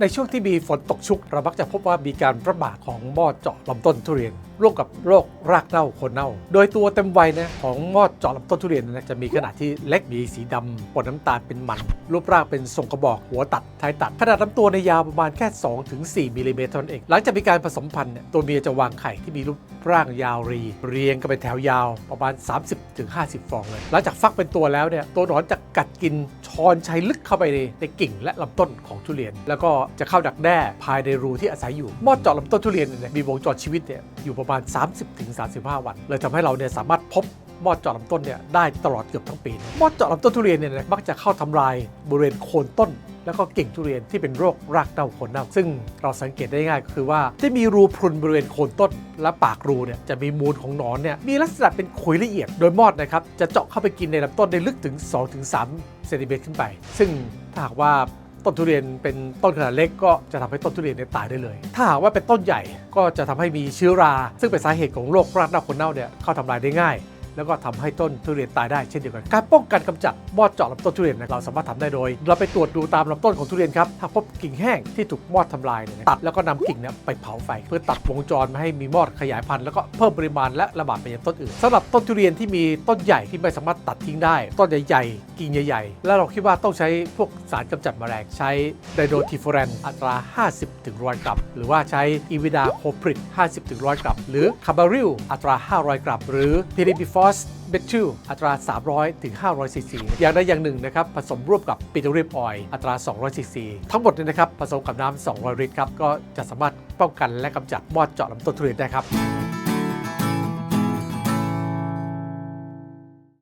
ในช่วงที่มีฝนตกชุกเรามักจะพบว่ามีการระบาดของมอดเจาะลำต้นทุเรียน ร่วมกับโรครากเน่าโคนเน่า โดยตัวเต็มวัยนะของมอดเจาะลำต้นทุเรียนนะจะมีขนาดที่เล็กมีสีดำปนน้ำตาลเป็นมัน รูปร่างเป็นทรงกระบอกหัวตัดท้ายตัด ขนาดลำตัวในยาวประมาณแค่ 2-4มิลลิเมตรเท่านั้นเอง หลังจากมีการผสมพันธุ์เนี่ยตัวเมียจะวางไข่ที่มีรูปร่างยาวรี เรียงกันเป็นแถวยาวประมาณ 30-50 ฟองเลย หลังจากฟักเป็นตัวแล้วเนี่ยตัวหนอนจะกัดกิน ชอนชัยลึกเข้าไปในในกิ่งและลำต้นของทุเรียน แล้วก็จะเข้าดักแด้ภายในรูที่อาศัยอยู่มอดเจาะลำต้นทุเรียนเนี่ยมีวงจรชีวิตเนี่ยอยู่ประมาณ 30-35 วันเลยทำให้เราเนี่ยสามารถพบมอดเจาะลำต้นเนี่ยได้ตลอดเกือบทั้งปีมอดเจาะลำต้นทุเรียนเนี่ยมักจะเข้าทำลายบริเวณโคนต้น แล้วก็กิ่งทุเรียนที่เป็นโรครากเน่าโคนเน่า ซึ่งเราสังเกตได้ง่ายก็คือว่าที่มีรูพรุนบริเวณโคนต้น และปากรูเนี่ยจะมีมูลของหนอนเนี่ยมีลักษณะเป็นขุยละเอียด โดยมอดนะครับจะเจาะเข้าไปกินในลำต้นได้ลึกถึง 2-3เซนติเมตรขึ้นไป ซึ่งถ้าหากว่าต้นทุเรียนเป็นต้นขนาดเล็กก็จะทำให้ต้นทุเรียนเนี่ยตายได้เลย ถ้าหากว่าเป็นต้นใหญ่ก็จะทำให้มีเชื้อรา ซึ่งเป็นสาเหตุของโรครากเน่าคนเน่าเนี่ยเข้าทำลายได้ง่าย แล้วก็ทำให้ต้นทุเรียนตายได้เช่นเดียวกัน การป้องกันกำจัดมอดเจาะลำต้นทุเรียนเราสามารถทำได้โดย เราไปตรวจดูตามลำต้นของทุเรียนครับถ้าพบกิ่งแห้งที่ถูกมอดทำลายเนี่ยตัดแล้วก็นำกิ่งเนี่ยไปเผาไฟ เพื่อตัดวงจรไม่ให้มีมอดขยายพันธุ์แล้วก็เพิ่มปริมาณและระบาดไปยังต้นอื่นสำหรับต้นทุเรียนที่มีต้นใหญ่ที่ไม่สามารถตัดทิ้งได้ ต้นใหญ่ๆกิ่งใหญ่ๆ แล้วเราคิดว่าต้องใช้พวกสารกำจัดแมลงใช้ไดโดทิฟอเรนอัตรา 50ถึง100 กรัมหรือว่าใช้อีวิดาโคปริด50ถึง100 กรัมหรือคาบาริลอัตรา 500 กรัมหรือพิริบิฟออสเบทิลอัตรา 300 ถึง 500 ซีซี อย่างใดอย่างหนึ่งนะครับ ผสมร่วมกับปิโตรเลียมออยล์อัตรา 200 ซีซี ทั้งหมดเนี่ยนะครับ ผสมกับน้ำ 200 ลิตรครับ ก็จะสามารถป้องกันและกำจัดมอดเจาะลำต้นทุเรียนได้ครับ